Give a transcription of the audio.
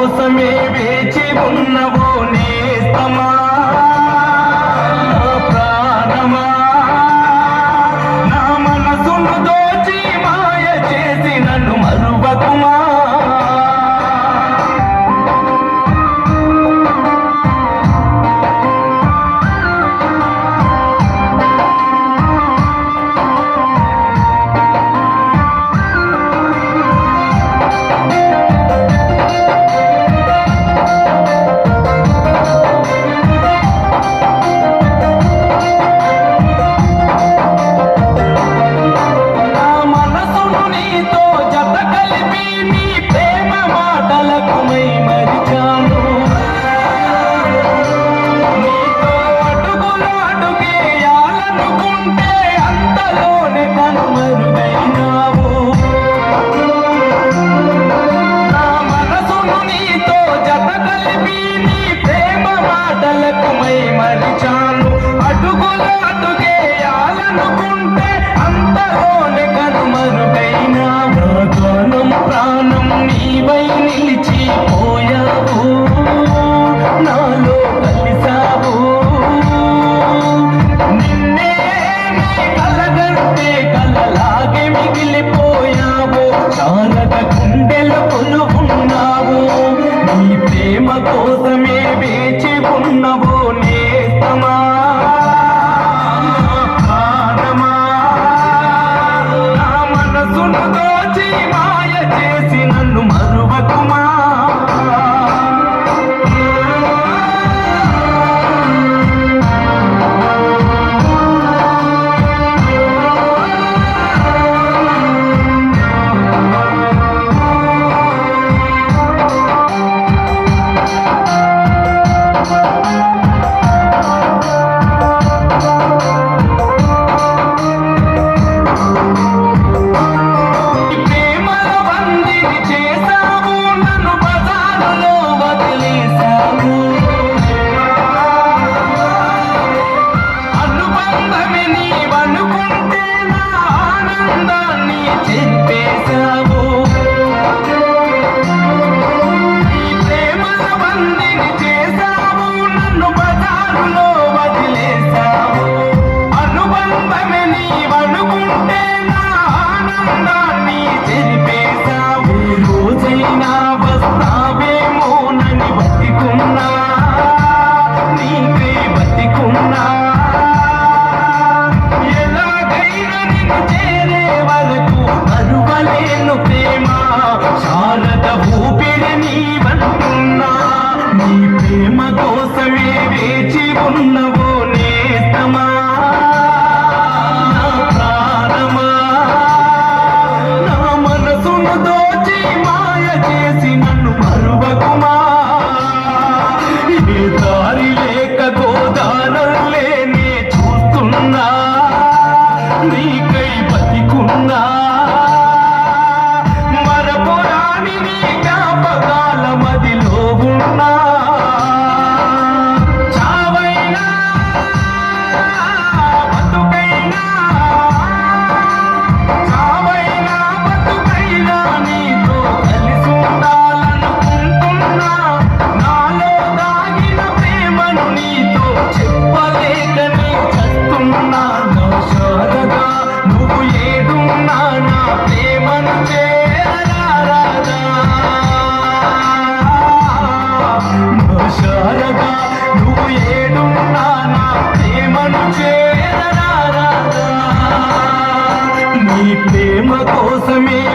కోసమే వేచి ఉన్నవు ప్రేమ కోసమే వేచి ఉన్నవో నేస్తమా? Música నేను ప్రేమ శారద ఊపిరి నీవన్నా నీ ప్రేమ కోసమే వేచి ఉన్నవో నేస్తమా? ప్రేమ కోసమే